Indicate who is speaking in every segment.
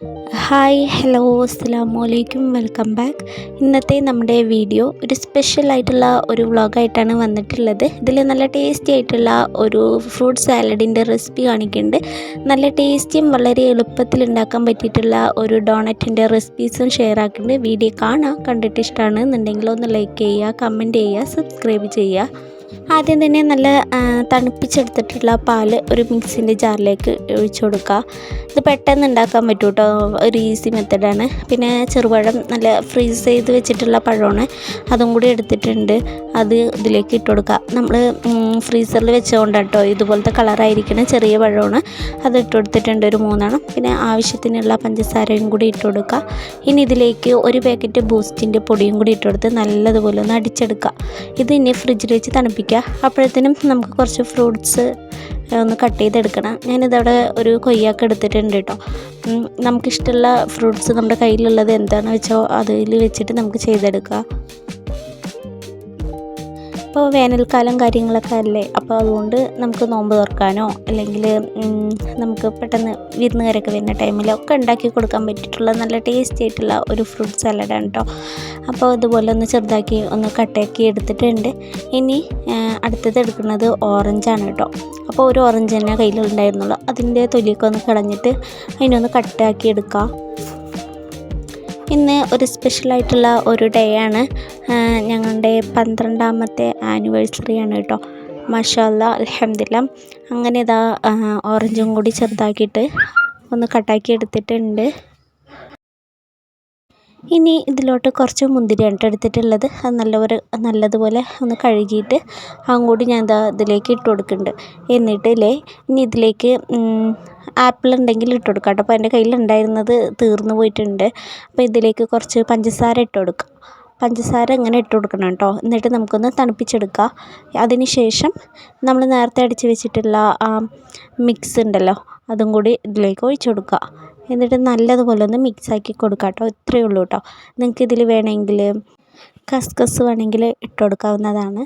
Speaker 1: Hi hello അസ്സാമു അലൈക്കും welcome back ഇന്നത്തെ നമ്മുടെ വീഡിയോ ഒരു സ്പെഷ്യൽ ആയിട്ടുള്ള ഒരു വ്ളോഗായിട്ടാണ് വന്നിട്ടുള്ളത്. ഇതിൽ നല്ല ടേസ്റ്റി ആയിട്ടുള്ള ഒരു ഫ്രൂട്ട് സാലഡിന്റെ റെസിപ്പി കാണിക്കുന്നുണ്ട്. നല്ല ടേസ്റ്റിയും വളരെ എളുപ്പത്തിൽ ഉണ്ടാക്കാൻ പറ്റിയിട്ടുള്ള ഒരു ഡോണറ്റിന്റെ റെസിപ്പീസും ഷെയർ ആക്കിയിട്ടുണ്ട് വീഡിയോ കാണാം കണ്ടിട്ട് ഇഷ്ടമാണ് എന്നുണ്ടെങ്കിൽ ഒന്ന് ലൈക്ക് ചെയ്യുക കമന്റ് ചെയ്യുക സബ്സ്ക്രൈബ് ചെയ്യുക. ആദ്യം തന്നെ നല്ല തണുപ്പിച്ചെടുത്തിട്ടുള്ള പാൽ ഒരു മിക്സിന്റെ ജാറിലേക്ക് ഒഴിച്ചു കൊടുക്കുക. ഇത് പെട്ടെന്ന് ഉണ്ടാക്കാൻ പറ്റും കേട്ടോ ഒരു ഈസി മെത്തഡാണ്. പിന്നെ ചെറുപഴം നല്ല ഫ്രീസ് ചെയ്ത് വെച്ചിട്ടുള്ള പഴമാണ്. അതും കൂടി എടുത്തിട്ടുണ്ട്. അത് ഇതിലേക്ക് ഇട്ട് കൊടുക്കുക. നമ്മൾ ഫ്രീസറിൽ വെച്ചുകൊണ്ട് ഇതുപോലത്തെ കളറായിരിക്കണം ചെറിയ പഴമാണ്. അത് ഇട്ട് കൊടുത്തിട്ടുണ്ട് ഒരു മൂന്നെണ്ണം. പിന്നെ ആവശ്യത്തിനുള്ള പഞ്ചസാരയും കൂടി ഇട്ട് കൊടുക്കുക. ഇനി ഇതിലേക്ക് ഒരു പാക്കറ്റ് ബൂസ്റ്റിന്റെ പൊടിയും കൂടി ഇട്ട് കൊടുത്ത് നല്ലതുപോലെ ഒന്ന് അടിച്ചെടുക്കുക. ഇത് ഇനി ഫ്രിഡ്ജിൽ വെച്ച് തണുപ്പിക്കുക അപ്പോഴത്തേനും നമുക്ക് കുറച്ച് ഫ്രൂട്ട്സ് ഒന്ന് കട്ട് ചെയ്തെടുക്കണം. ഞാനിതവിടെ ഒരു കൊയ്യാക്ക എടുത്തിട്ടുണ്ട് കേട്ടോ. നമുക്കിഷ്ടമുള്ള ഫ്രൂട്ട്സ് നമ്മുടെ കയ്യിലുള്ളത് എന്താണെന്ന് വെച്ചോ അതിൽ വെച്ചിട്ട് നമുക്ക് ചെയ്തെടുക്കുക ഇപ്പോൾ വേനൽക്കാലം കാര്യങ്ങളൊക്കെ അല്ലേ? അപ്പോൾ അതുകൊണ്ട് നമുക്ക് നോമ്പ് തുറക്കാനോ അല്ലെങ്കിൽ നമുക്ക് പെട്ടെന്ന് വിരുന്നുകാരൊക്കെ വരുന്ന ടൈമിലൊക്കെ ഉണ്ടാക്കി കൊടുക്കാൻ പറ്റിയിട്ടുള്ള നല്ല ടേസ്റ്റി ആയിട്ടുള്ള ഒരു ഫ്രൂട്ട് സാലഡാണ് കേട്ടോ അപ്പോൾ ഇതുപോലെ ഒന്ന് ചെറുതാക്കി ഒന്ന് കട്ടാക്കി എടുത്തിട്ടുണ്ട്. ഇനി അടുത്തത് എടുക്കുന്നത് ഓറഞ്ചാണ് കേട്ടോ അപ്പോൾ ഒരു ഓറഞ്ച് തന്നെ കയ്യിലുണ്ടായിരുന്നുള്ളൂ. അതിന്റെ തൊലിയൊക്കെ ഒന്ന് കളഞ്ഞിട്ട് അതിനൊന്ന് കട്ടാക്കി എടുക്കുക ഇന്ന് ഒരു സ്പെഷ്യലായിട്ടുള്ള ഒരു ഡേ ആണ്. ഞങ്ങളുടെ പന്ത്രണ്ടാമത്തെ ആനിവേഴ്സറി ആണ് കേട്ടോ. മഷാല്ല അലഹമില്ല അങ്ങനെ ഇതാ ഓറഞ്ചും കൂടി ചെറുതാക്കിയിട്ട് ഒന്ന് കട്ടാക്കി എടുത്തിട്ടുണ്ട്. ഇനി ഇതിലോട്ട് കുറച്ച് മുന്തിരിയാണ് എടുത്തിട്ടുള്ളത്. അത് നല്ലപോലെ നല്ലതുപോലെ ഒന്ന് കഴുകിയിട്ട് അതും കൂടി ഞാൻ ഇതാ ഇതിലേക്ക് ഇട്ട് കൊടുക്കുന്നുണ്ട്. എന്നിട്ടില്ലേ ഇനി ഇതിലേക്ക് ആപ്പിൾ ഉണ്ടെങ്കിൽ ഇട്ട് കൊടുക്കാം കേട്ടോ. അപ്പോൾ എന്റെ കയ്യിലുണ്ടായിരുന്നത് തീർന്നു പോയിട്ടുണ്ട്. അപ്പോൾ ഇതിലേക്ക് കുറച്ച് പഞ്ചസാര ഇട്ട് കൊടുക്കാം. പഞ്ചസാര ഇങ്ങനെ ഇട്ട് കൊടുക്കണം കേട്ടോ. എന്നിട്ട് നമുക്കൊന്ന് തണുപ്പിച്ചെടുക്കുക അതിന് ശേഷം നമ്മൾ നേരത്തെ അടിച്ച് വെച്ചിട്ടുള്ള ആ മിക്സ് ഉണ്ടല്ലോ അതും കൂടി ഇതിലേക്ക് ഒഴിച്ച് കൊടുക്കുക എന്നിട്ട് നല്ലതുപോലെ ഒന്ന് മിക്സാക്കി കൊടുക്കുക കേട്ടോ. ഇത്രയേ ഉള്ളൂ കേട്ടോ. നിങ്ങൾക്ക് ഇതിൽ വേണമെങ്കിൽ കസ്കസ് വേണമെങ്കിൽ ഇട്ട് കൊടുക്കാവുന്നതാണ്.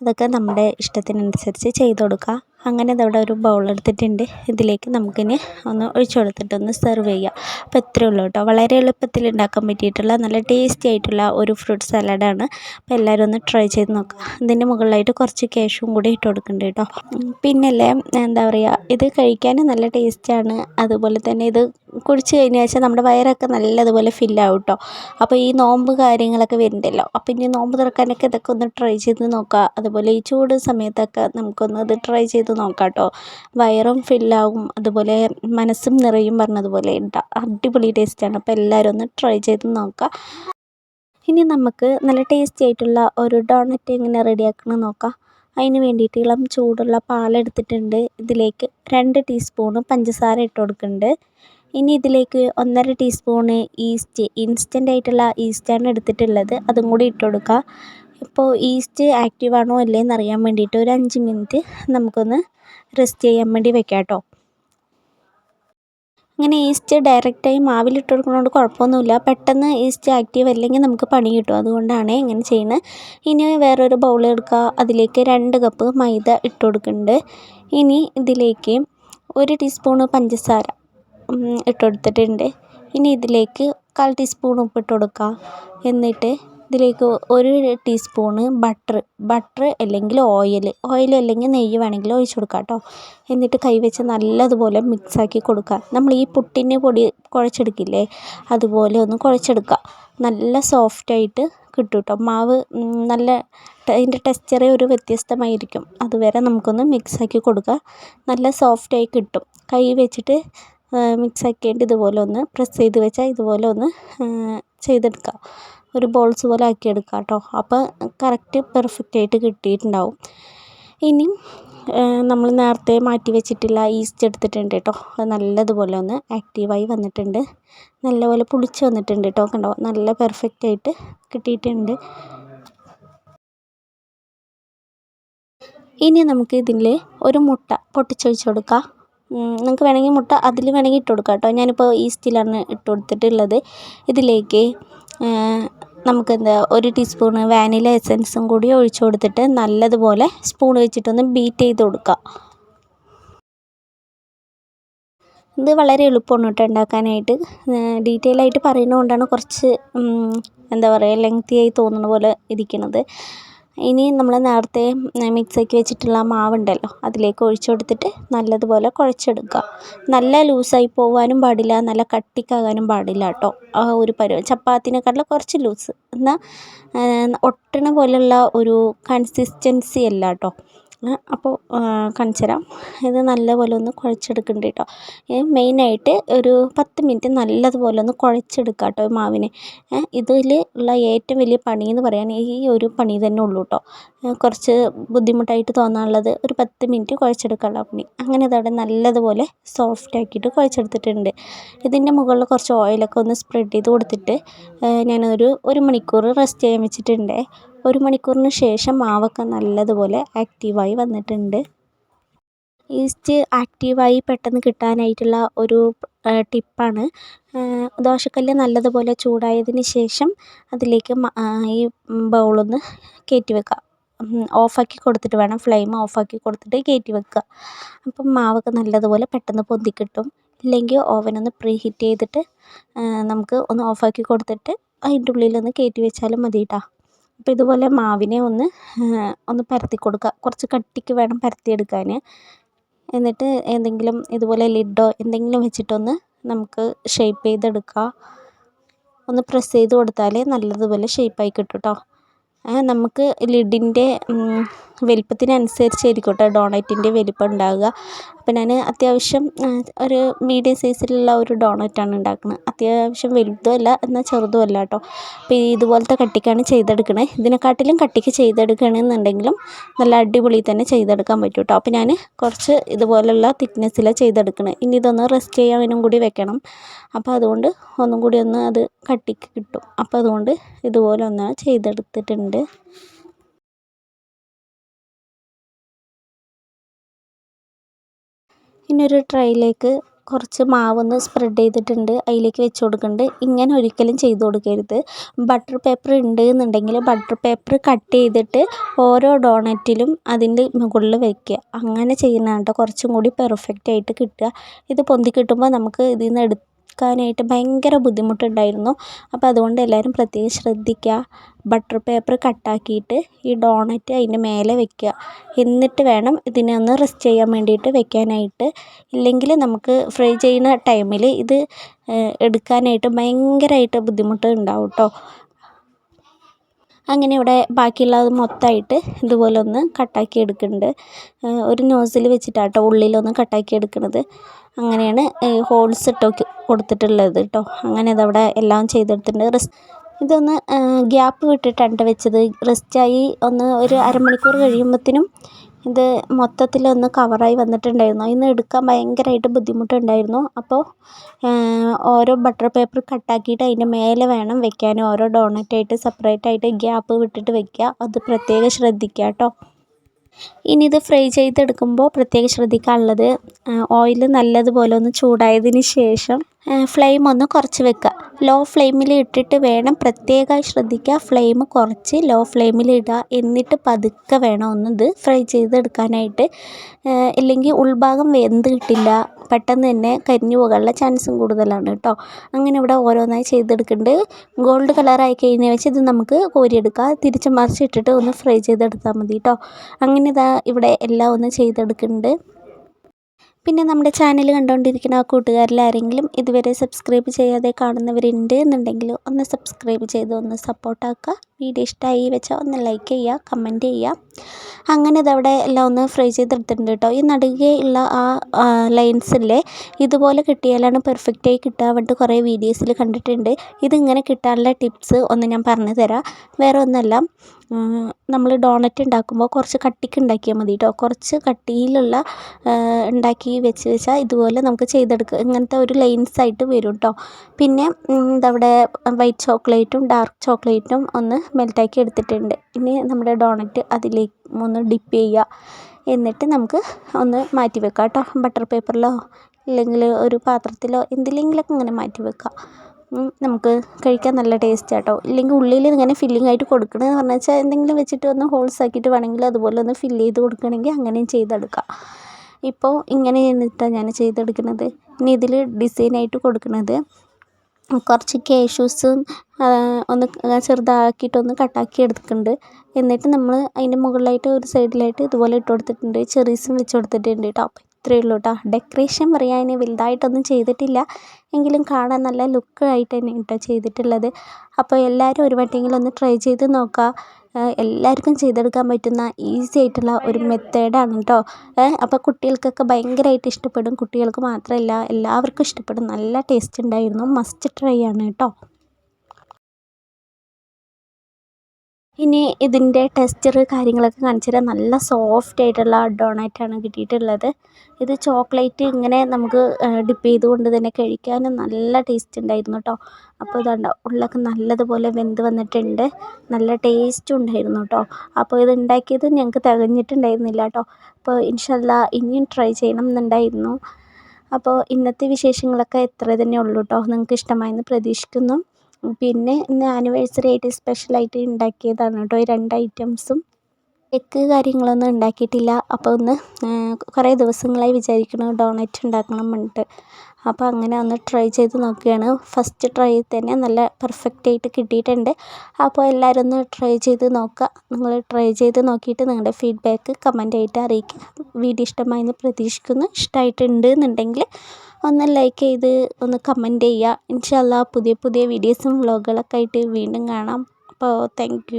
Speaker 1: അതൊക്കെ നമ്മുടെ ഇഷ്ടത്തിനനുസരിച്ച് ചെയ്ത് കൊടുക്കുക അങ്ങനെ അതവിടെ ഒരു ബൗൾ എടുത്തിട്ടുണ്ട്. ഇതിലേക്ക് നമുക്കിനി ഒന്ന് ഒഴിച്ചു കൊടുത്തിട്ട് ഒന്ന് സെർവ് ചെയ്യാം. അപ്പോൾ ഇത്രയേ ഉള്ളൂ കേട്ടോ. വളരെ എളുപ്പത്തിൽ ഉണ്ടാക്കാൻ പറ്റിയിട്ടുള്ള നല്ല ടേസ്റ്റി ആയിട്ടുള്ള ഒരു ഫ്രൂട്ട് സലാഡാണ് അപ്പോൾ എല്ലാവരും ഒന്ന് ട്രൈ ചെയ്ത് നോക്കുക ഇതിന്റെ മുകളിലായിട്ട് കുറച്ച് കേശും കൂടി ഇട്ട് കൊടുക്കുന്നുണ്ട് കേട്ടോ. പിന്നല്ലേ എന്താ പറയുക ഇത് കഴിക്കാൻ നല്ല ടേസ്റ്റാണ് അതുപോലെ തന്നെ ഇത് കുടിച്ച് കഴിഞ്ഞ വെച്ചാൽ നമ്മുടെ വയറൊക്കെ നല്ലതുപോലെ ഫില്ലാവും കേട്ടോ അപ്പോൾ ഈ നോമ്പ് കാര്യങ്ങളൊക്കെ വരുന്നുണ്ടല്ലോ അപ്പോൾ ഇനി നോമ്പ് തുറക്കാനൊക്കെ ഇതൊക്കെ ഒന്ന് ട്രൈ ചെയ്ത് നോക്കുക അതുപോലെ ഈ ചൂട് സമയത്തൊക്കെ നമുക്കൊന്ന് ഇത് ട്രൈ ചെയ്ത് നോക്കാം കേട്ടോ വയറും ഫില്ലാവും അതുപോലെ മനസ്സും നിറയും പറഞ്ഞതുപോലെ ഉണ്ടാവും അടിപൊളി ടേസ്റ്റാണ്. അപ്പോൾ എല്ലാവരും ഒന്ന് ട്രൈ ചെയ്ത് നോക്കുക ഇനി നമുക്ക് നല്ല ടേസ്റ്റി ആയിട്ടുള്ള ഒരു ഡോണറ്റ് എങ്ങനെ റെഡിയാക്കണം നോക്കാം. അതിന് വേണ്ടിയിട്ട് ഇളം ചൂടുള്ള പാലെടുത്തിട്ടുണ്ട്. ഇതിലേക്ക് രണ്ട് ടീസ്പൂണ് പഞ്ചസാര ഇട്ട് കൊടുക്കുന്നുണ്ട്. ഇനി ഇതിലേക്ക് ഒന്നര ടീസ്പൂണ് ഈസ്റ്റ് ഇൻസ്റ്റന്റ് ആയിട്ടുള്ള ഈസ്റ്റാണ് എടുത്തിട്ടുള്ളത്. അതും കൂടി ഇട്ട് കൊടുക്കുക ഇപ്പോൾ ഈസ്റ്റ് ആക്റ്റീവ് ആണോ അല്ലേ എന്ന് അറിയാൻ വേണ്ടിയിട്ട് ഒരു അഞ്ച് മിനിറ്റ് നമുക്കൊന്ന് റെസ്റ്റ് ചെയ്യാൻ വേണ്ടി വെക്കാം കേട്ടോ. ഇങ്ങനെ ഈസ്റ്റ് ഡയറക്റ്റായി മാവിലിട്ട് കൊടുക്കുന്നതുകൊണ്ട് കുഴപ്പമൊന്നുമില്ല. പെട്ടെന്ന് ഈസ്റ്റ് ആക്റ്റീവ് അല്ലെങ്കിൽ നമുക്ക് പണി കിട്ടും. അതുകൊണ്ടാണ് ഇങ്ങനെ ചെയ്യുന്നത്. ഇനി വേറൊരു ബൗൾ എടുക്കുക. അതിലേക്ക് രണ്ട് കപ്പ് മൈദ ഇട്ട് കൊടുക്കുന്നുണ്ട്. ഇനി ഇതിലേക്ക് ഒരു ടീസ്പൂണ് പഞ്ചസാര. ഇട്ട് കൊടുത്തിട്ടുണ്ട് ഇനി ഇതിലേക്ക് കാൽ ടീസ്പൂൺ ഉപ്പ് ഇട്ട് കൊടുക്കുക എന്നിട്ട് ഇതിലേക്ക് ഒരു ടീസ്പൂണ് ബട്ടർ ബട്ടർ അല്ലെങ്കിൽ ഓയിൽ ഓയിൽ അല്ലെങ്കിൽ നെയ്യ് വേണമെങ്കിൽ ഒഴിച്ച് കൊടുക്കുക കേട്ടോ. എന്നിട്ട് കൈവച്ച് നല്ലതുപോലെ മിക്സ് ആക്കി കൊടുക്കുക. നമ്മൾ ഈ പുട്ടിന്റെ പൊടി കുഴച്ചെടുക്കില്ലേ അതുപോലെ ഒന്ന് കുഴച്ചെടുക്കുക. നല്ല സോഫ്റ്റായിട്ട് കിട്ടും കേട്ടോ. മാവ് നല്ല അതിന്റെ ടെക്സ്ചറേ ഒരു വ്യത്യസ്തമായിരിക്കും. അതുവരെ നമുക്കൊന്ന് മിക്സ് ആക്കി കൊടുക്കുക. നല്ല സോഫ്റ്റായി കിട്ടും. കൈ വെച്ചിട്ട് മിക്സ് ആക്കിയിട്ട് ഇതുപോലെ ഒന്ന് പ്രസ് ചെയ്ത് വെച്ചാൽ ഇതുപോലെ ഒന്ന് ചെയ്തെടുക്കുക ഒരു ബോൾസ് പോലെ ആക്കിയെടുക്കുക കേട്ടോ അപ്പോൾ കറക്റ്റ് പെർഫെക്റ്റ് ആയിട്ട് കിട്ടിയിട്ടുണ്ടാവും. ഇനി നമ്മൾ നേരത്തെ മാറ്റി വെച്ചിട്ടില്ല ഈസ്റ്റ് എടുത്തിട്ടുണ്ട് കേട്ടോ അത് നല്ലതുപോലെ ഒന്ന് ആക്റ്റീവായി വന്നിട്ടുണ്ട്. നല്ലപോലെ പുളിച്ച് വന്നിട്ടുണ്ട് കേട്ടോ കണ്ടോ. നല്ല പെർഫെക്റ്റ് ആയിട്ട് കിട്ടിയിട്ടുണ്ട്. ഇനി നമുക്ക് ഇതിൽ ഒരു മുട്ട പൊട്ടിച്ചൊഴിച്ച് കൊടുക്കാം. നിങ്ങൾക്ക് വേണമെങ്കിൽ മുട്ട അതിൽ വേണമെങ്കിൽ ഇട്ട് കൊടുക്കാം കേട്ടോ. ഞാനിപ്പോൾ ഈസ്റ്റിലാണ് ഇട്ട് കൊടുത്തിട്ടുള്ളത്. ഇതിലേക്ക് നമുക്ക് എന്താ ഒരു ടീസ്പൂണ് വാനില എസൻസും കൂടി ഒഴിച്ച് കൊടുത്തിട്ട് നല്ലതുപോലെ സ്പൂൺ വെച്ചിട്ടൊന്ന് ബീറ്റ് ചെയ്ത് കൊടുക്കുക ഇത് വളരെ എളുപ്പമാണ് കേട്ടോ ഉണ്ടാക്കാനായിട്ട്. ഡീറ്റെയിൽ ആയിട്ട് പറയുന്നത് കൊണ്ടാണ് കുറച്ച് എന്താ പറയുക ലെങ്തി ആയി തോന്നുന്ന പോലെ ഇരിക്കുന്നത് ഇനി നമ്മൾ നേരത്തെ മിക്സാക്കി വെച്ചിട്ടുള്ള മാവുണ്ടല്ലോ അതിലേക്ക് ഒഴിച്ചു കൊടുത്തിട്ട് നല്ലതുപോലെ കുഴച്ചെടുക്കുക. നല്ല ലൂസായി പോകാനും പാടില്ല നല്ല കട്ടിക്കാകാനും പാടില്ല കേട്ടോ. ആ ഒരു പരുവം. ചപ്പാത്തിനെക്കാട്ടിലും കുറച്ച് ലൂസ്. എന്നാൽ ഒട്ടണ പോലെയുള്ള ഒരു കൺസിസ്റ്റൻസി അല്ല കേട്ടോ. അപ്പോൾ കാണിച്ചു തരാം ഇത് നല്ലപോലെ ഒന്ന് കുഴച്ചെടുക്കുന്നുണ്ട് കേട്ടോ മെയിനായിട്ട് ഒരു പത്ത് മിനിറ്റ് നല്ലതുപോലെ ഒന്ന് കുഴച്ചെടുക്കുക കേട്ടോ മാവിനെ. ഇതിൽ ഉള്ള ഏറ്റവും വലിയ പണി എന്ന് പറയാൻ ഈ ഒരു പണി തന്നെ ഉള്ളൂ കേട്ടോ കുറച്ച് ബുദ്ധിമുട്ടായിട്ട് തോന്നാനുള്ളത് ഒരു പത്ത് മിനിറ്റ് കുഴച്ചെടുക്കാനുള്ള പണി. അങ്ങനെ അതവിടെ നല്ലതുപോലെ സോഫ്റ്റ് ആക്കിയിട്ട് കുഴച്ചെടുത്തിട്ടുണ്ട്. ഇതിന്റെ മുകളിൽ കുറച്ച് ഓയിലൊക്കെ ഒന്ന് സ്പ്രെഡ് ചെയ്ത് കൊടുത്തിട്ട് ഞാനൊരു ഒരു മണിക്കൂർ റെസ്റ്റ് ചെയ്യാൻ വെച്ചിട്ടുണ്ട്. ഒരു മണിക്കൂറിന് ശേഷം മാവൊക്കെ നല്ലതുപോലെ ആക്റ്റീവായി വന്നിട്ടുണ്ട്. ഈസ്റ്റ് ആക്റ്റീവായി പെട്ടെന്ന് കിട്ടാനായിട്ടുള്ള ഒരു ടിപ്പാണ്. ദോശക്കല്ല് നല്ലതുപോലെ ചൂടായതിന് ശേഷം അതിലേക്ക് ഈ ബൗളൊന്ന് കയറ്റി വെക്കുക. ഓഫാക്കി കൊടുത്തിട്ട് വേണം ഫ്ലെയിം ഓഫാക്കി കൊടുത്തിട്ട് കയറ്റി വെക്കുക. അപ്പം മാവൊക്കെ നല്ലതുപോലെ പെട്ടെന്ന് പൊന്തി കിട്ടും. ഇല്ലെങ്കിൽ ഓവനൊന്ന് പ്രീ ഹീറ്റ് ചെയ്തിട്ട് നമുക്ക് ഒന്ന് ഓഫാക്കി കൊടുത്തിട്ട് അതിന്റെ ഉള്ളിലൊന്ന് കയറ്റി വെച്ചാലും മതി കേട്ടോ അപ്പോൾ ഇതുപോലെ മാവിനെ ഒന്ന് ഒന്ന് പരത്തി കൊടുക്കുക കുറച്ച് കട്ടിക്ക് വേണം പരത്തിയെടുക്കാൻ എന്നിട്ട് എന്തെങ്കിലും ഇതുപോലെ ലിഡോ എന്തെങ്കിലും വെച്ചിട്ടൊന്ന് നമുക്ക് ഷേപ്പ് ചെയ്തെടുക്കുക ഒന്ന് പ്രസ് ചെയ്ത് കൊടുത്താൽ നല്ലതുപോലെ ഷേപ്പായി കിട്ടും കേട്ടോ നമുക്ക് ലിഡിന്റെ വലിപ്പത്തിനനുസരിച്ചായിരിക്കും കേട്ടോ ഡോണറ്റിന്റെ വലിപ്പം ഉണ്ടാവുക. അപ്പോൾ ഞാൻ അത്യാവശ്യം ഒരു മീഡിയം സൈസിലുള്ള ഒരു ഡോണറ്റാണ് ഉണ്ടാക്കുന്നത്. അത്യാവശ്യം വലുതും അല്ല എന്നാൽ ചെറുതും അല്ല കേട്ടോ. അപ്പോൾ ഇതുപോലത്തെ കട്ടിക്കാണ് ചെയ്തെടുക്കണത് ഇതിനെക്കാട്ടിലും കട്ടിക്ക് ചെയ്തെടുക്കണമെന്നുണ്ടെങ്കിലും നല്ല അടിപൊളി തന്നെ ചെയ്തെടുക്കാൻ പറ്റും കേട്ടോ. അപ്പോൾ ഞാൻ കുറച്ച് ഇതുപോലുള്ള തിക്നെസ്സിലാണ് ചെയ്തെടുക്കണത് ഇനി ഇതൊന്ന് റെസ്റ്റ് ചെയ്യാനും കൂടി വെക്കണം. അപ്പോൾ അതുകൊണ്ട് ഒന്നും കൂടി ഒന്ന് അത് കട്ടിക്ക് കിട്ടും. അപ്പോൾ അതുകൊണ്ട് ഇതുപോലെ ഒന്ന് ചെയ്തെടുത്തിട്ടുണ്ട്. ഇനി ഒരു ട്രൈയിലേക്ക് കുറച്ച് മാവൊന്ന് സ്പ്രെഡ് ചെയ്തിട്ടുണ്ട്. അതിലേക്ക് വെച്ച് കൊടുക്കുന്നുണ്ട് ഇങ്ങനെ ഒരിക്കലും ചെയ്ത് കൊടുക്കരുത്. ബട്ടർ പേപ്പർ ഉണ്ട് എന്നുണ്ടെങ്കിൽ ബട്ടർ പേപ്പർ കട്ട് ചെയ്തിട്ട് ഓരോ ഡോണറ്റിലും അതിന്റെ മുകളിൽ വയ്ക്കുക അങ്ങനെ ചെയ്യുന്നതാണ് കേട്ടോ. കുറച്ചും കൂടി പെർഫെക്റ്റ് ആയിട്ട് കിട്ടുക. ഇത് പൊന്തി കിട്ടുമ്പോൾ നമുക്ക് ഇതിൽ നിന്ന് എടുത്ത് എടുക്കാനായിട്ട് ഭയങ്കര ബുദ്ധിമുട്ടുണ്ടായിരുന്നു. അപ്പോൾ അതുകൊണ്ട് എല്ലാവരും പ്രത്യേകം ശ്രദ്ധിക്കുക. ബട്ടർ പേപ്പർ കട്ടാക്കിയിട്ട് ഈ ഡോണറ്റ് അതിന്റെ മേലെ വെക്കുക. എന്നിട്ട് വേണം ഇതിനെ ഒന്ന് റെസ്റ്റ് ചെയ്യാൻ വേണ്ടിയിട്ട് വെക്കാനായിട്ട്. ഇല്ലെങ്കിൽ നമുക്ക് ഫ്രൈ ചെയ്യുന്ന ടൈമിൽ ഇത് എടുക്കാനായിട്ട് ഭയങ്കരമായിട്ട് ബുദ്ധിമുട്ട് ഉണ്ടാവും കേട്ടോ. അങ്ങനെ ഇവിടെ ബാക്കിയുള്ളത് മൊത്തമായിട്ട് ഇതുപോലെ ഒന്ന് കട്ടാക്കി എടുക്കുന്നുണ്ട്. ഒരു നോസിൽ വെച്ചിട്ടാട്ടോ ഉള്ളിലൊന്ന് കട്ടാക്കി എടുക്കുന്നത്. അങ്ങനെയാണ് ഹോൾസ് ഇട്ട് കൊടുത്തിട്ടുള്ളത് കേട്ടോ അങ്ങനെ അതവിടെ എല്ലാം ചെയ്തെടുത്തിട്ടുണ്ട്. ഇതൊന്ന് ഗ്യാപ്പ് വിട്ടിട്ടാണ് വെച്ചത്. റെസ്റ്റായി ഒന്ന് ഒരു അരമണിക്കൂർ കഴിയുമ്പോഴത്തേനും ഇത് മൊത്തത്തിലൊന്ന് കവറായി വന്നിട്ടുണ്ടായിരുന്നു. ഇന്ന് എടുക്കാൻ ഭയങ്കരമായിട്ട് ബുദ്ധിമുട്ടുണ്ടായിരുന്നു. അപ്പോൾ ഓരോ ബട്ടർ പേപ്പർ കട്ടാക്കിയിട്ട് അതിന്റെ മേലെ വേണം വെക്കാൻ. ഓരോ ഡോണറ്റായിട്ട് സെപ്പറേറ്റ് ആയിട്ട് ഗ്യാപ്പ് വിട്ടിട്ട് വെക്കുക. അത് പ്രത്യേകം ശ്രദ്ധിക്കുക കേട്ടോ ഇനി ഇത് ഫ്രൈ ചെയ്തെടുക്കുമ്പോൾ പ്രത്യേകം ശ്രദ്ധിക്കാനുള്ളത് ഓയിൽ നല്ലതുപോലെ ഒന്ന് ചൂടായതിന് ശേഷം ഫ്ലെയിം ഒന്ന് കുറച്ച് വെക്കുക. ലോ ഫ്ലെയിമിൽ ഇട്ടിട്ട് വേണം പ്രത്യേകമായി ശ്രദ്ധിക്കുക. ഫ്ലെയിം കുറച്ച് ലോ ഫ്ലെയിമിൽ ഇടുക. എന്നിട്ട് പതുക്കെ വേണം ഒന്ന് ഇത് ഫ്രൈ ചെയ്തെടുക്കാനായിട്ട്. ഇല്ലെങ്കിൽ ഉൾഭാഗം വെന്ത് കിട്ടില്ല. പെട്ടെന്ന് തന്നെ കരിഞ്ഞു പോകാനുള്ള ചാൻസും കൂടുതലാണ് കേട്ടോ. അങ്ങനെ ഇവിടെ ഓരോന്നായി ചെയ്തെടുക്കുന്നുണ്ട്. ഗോൾഡ് കളറായി കഴിഞ്ഞാൽ വെച്ച് ഇത് നമുക്ക് കോരിയെടുക്കാം. തിരിച്ച് മറിച്ചിട്ടിട്ട് ഒന്ന് ഫ്രൈ ചെയ്തെടുത്താൽ മതി കേട്ടോ. അങ്ങനെ ഇതാ ഇവിടെ എല്ലാം ഒന്ന് ചെയ്തെടുക്കുന്നുണ്ട്. പിന്നെ നമ്മുടെ ചാനൽ കണ്ടുകൊണ്ടിരിക്കുന്ന കൂട്ടുകാരിൽ ആരെങ്കിലും ഇതുവരെ സബ്സ്ക്രൈബ് ചെയ്യാതെ കാണുന്നവരുണ്ട് എന്നുണ്ടെങ്കിൽ ഒന്ന് സബ്സ്ക്രൈബ് ചെയ്ത് ഒന്ന് സപ്പോർട്ടാക്കുക വീഡിയോ ഇഷ്ടമായി വെച്ചാൽ ഒന്ന് ലൈക്ക് ചെയ്യുക കമന്റ് ചെയ്യുക. അങ്ങനെ ഇതവിടെ എല്ലാം ഒന്ന് ഫ്രൈ ചെയ്തെടുത്തിട്ടുണ്ട് കേട്ടോ ഈ നടുകെ ഉള്ള ആ ലൈൻസില്ലേ ഇതുപോലെ കിട്ടിയാലാണ് പെർഫെക്റ്റായി കിട്ടുക പറഞ്ഞിട്ട് കുറേ വീഡിയോസിൽ കണ്ടിട്ടുണ്ട്. ഇതിങ്ങനെ കിട്ടാനുള്ള ടിപ്സ് ഒന്ന് ഞാൻ പറഞ്ഞു തരാം വേറെ ഒന്നല്ല നമ്മൾ ഡോണറ്റ് ഉണ്ടാക്കുമ്പോൾ കുറച്ച് കട്ടിക്ക് ഉണ്ടാക്കിയാൽ മതി കേട്ടോ കുറച്ച് കട്ടിയിലുള്ള ഉണ്ടാക്കി വെച്ച് വെച്ചാൽ ഇതുപോലെ നമുക്ക് ചെയ്തെടുക്കുക ഇങ്ങനത്തെ ഒരു ലൈൻസ് ആയിട്ട് വരും കേട്ടോ പിന്നെ ഇതവിടെ വൈറ്റ് ചോക്ലേറ്റും ഡാർക്ക് ചോക്ലേറ്റും ഒന്ന് മെൽറ്റാക്കി എടുത്തിട്ടുണ്ട്. ഇനി നമ്മുടെ ഡോണറ്റ് അതിലേക്ക് ഒന്ന് ഡിപ്പ് ചെയ്യുക എന്നിട്ട് നമുക്ക് ഒന്ന് മാറ്റി വെക്കാം കേട്ടോ ബട്ടർ പേപ്പറിലോ അല്ലെങ്കിൽ ഒരു പാത്രത്തിലോ എന്തിലെങ്കിലൊക്കെ ഇങ്ങനെ മാറ്റി വെക്കാം. നമുക്ക് കഴിക്കാൻ നല്ല ടേസ്റ്റ് കേട്ടോ ഇല്ലെങ്കിൽ ഉള്ളിൽ ഇങ്ങനെ ഫില്ലിംഗ് ആയിട്ട് കൊടുക്കണമെന്ന് പറഞ്ഞു വെച്ചാൽ എന്തെങ്കിലും വെച്ചിട്ട് ഒന്ന് ഹോൾസ് ആക്കിയിട്ട് വേണമെങ്കിൽ അതുപോലെ ഒന്ന് ഫില്ല് ചെയ്ത് കൊടുക്കണമെങ്കിൽ അങ്ങനെയും ചെയ്തെടുക്കാം. ഇപ്പോൾ ഇങ്ങനെ ചെയ്തിട്ടാണ് ഞാൻ ചെയ്തെടുക്കുന്നത് ഇനി ഇതിൽ ഡിസൈനായിട്ട് കൊടുക്കുന്നത് കുറച്ച് കേഷ്യൂസും ഒന്ന് ചെറുതാക്കിയിട്ടൊന്ന് കട്ടാക്കി എടുക്കുന്നുണ്ട് എന്നിട്ട് നമ്മൾ അതിന്റെ മുകളിലായിട്ട് ഒരു സൈഡിലായിട്ട് ഇതുപോലെ ഇട്ട് കൊടുത്തിട്ടുണ്ട്. ചെറീസും വെച്ച് കൊടുത്തിട്ടുണ്ട് കേട്ടോ ഇത്രയേ ഉള്ളൂ കേട്ടോ ഡെക്കറേഷൻ പറയാൻ വലുതായിട്ടൊന്നും ചെയ്തിട്ടില്ല. എങ്കിലും കാണാൻ നല്ല ലുക്ക് ആയിട്ട് തന്നെ കേട്ടോ ചെയ്തിട്ടുള്ളത്. അപ്പോൾ എല്ലാവരും ഒരു വട്ടമെങ്കിലും ഒന്ന് ട്രൈ ചെയ്ത് നോക്കുക എല്ലാവർക്കും ചെയ്തെടുക്കാൻ പറ്റുന്ന ഈസി ആയിട്ടുള്ള ഒരു മെത്തേഡാണ് കേട്ടോ. അപ്പോൾ കുട്ടികൾക്കൊക്കെ ഭയങ്കരമായിട്ട് ഇഷ്ടപ്പെടും. കുട്ടികൾക്ക് മാത്രമല്ല എല്ലാവർക്കും ഇഷ്ടപ്പെടും. നല്ല ടേസ്റ്റ് ഉണ്ടായിരുന്നു. മസ്റ്റ് ട്രൈ ആണ് കേട്ടോ. ഇനി ഇതിന്റെ ടെക്സ്ചർ കാര്യങ്ങളൊക്കെ കാണിച്ചു തരാം. നല്ല സോഫ്റ്റ് ആയിട്ടുള്ള ഡോണറ്റാണ് കിട്ടിയിട്ടുള്ളത്. ഇത് ചോക്ലേറ്റ് ഇങ്ങനെ നമുക്ക് ഡിപ്പ് ചെയ്തുകൊണ്ട് തന്നെ കഴിക്കാനും നല്ല ടേസ്റ്റ് ഉണ്ടായിരുന്നു കേട്ടോ അപ്പോൾ ഇതുണ്ട് ഉള്ളൊക്കെ നല്ലതുപോലെ വെന്ത് വന്നിട്ടുണ്ട്. നല്ല ടേസ്റ്റും ഉണ്ടായിരുന്നു കേട്ടോ അപ്പോൾ ഇത് ഉണ്ടാക്കിയത് ഞങ്ങൾക്ക് തികഞ്ഞിട്ടുണ്ടായിരുന്നില്ല കേട്ടോ അപ്പോൾ ഇൻഷല്ല ഇനിയും ട്രൈ ചെയ്യണം എന്നുണ്ടായിരുന്നു. അപ്പോൾ ഇന്നത്തെ വിശേഷങ്ങളൊക്കെ ഇത്ര തന്നെ ഉള്ളൂ കേട്ടോ നിങ്ങൾക്ക് ഇഷ്ടമായെന്ന് പ്രതീക്ഷിക്കുന്നു. പിന്നെ ഇന്ന് ആനിവേഴ്സറി ആയിട്ട് സ്പെഷ്യലായിട്ട് ഉണ്ടാക്കിയതാണ് കേട്ടോ ഈ രണ്ട് ഐറ്റംസും കേക്ക് കാര്യങ്ങളൊന്നും ഉണ്ടാക്കിയിട്ടില്ല അപ്പോൾ ഒന്ന് കുറേ ദിവസങ്ങളായി വിചാരിക്കുന്നു ഡോണറ്റ് ഉണ്ടാക്കണം പറഞ്ഞിട്ട്. അപ്പോൾ അങ്ങനെ ഒന്ന് ട്രൈ ചെയ്ത് നോക്കുകയാണ്. ഫസ്റ്റ് ട്രൈ തന്നെ നല്ല പെർഫെക്റ്റ് ആയിട്ട് കിട്ടിയിട്ടുണ്ട്. അപ്പോൾ എല്ലാവരും ഒന്ന് ട്രൈ ചെയ്ത് നോക്കുക. നിങ്ങൾ ട്രൈ ചെയ്ത് നോക്കിയിട്ട് നിങ്ങളുടെ ഫീഡ്ബാക്ക് കമന്റ് ആയിട്ട് അറിയിക്കുക. വീഡിയോ ഇഷ്ടമായെന്ന് പ്രതീക്ഷിക്കുന്നു. ഇഷ്ടമായിട്ടുണ്ട് എന്നുണ്ടെങ്കിൽ ഒന്ന് ലൈക്ക് ചെയ്ത് ഒന്ന് കമന്റ് ചെയ്യുക. ഇൻഷാല്ല പുതിയ പുതിയ വീഡിയോസും വ്ളോഗുകളൊക്കെ ആയിട്ട് വീണ്ടും കാണാം. അപ്പോൾ താങ്ക്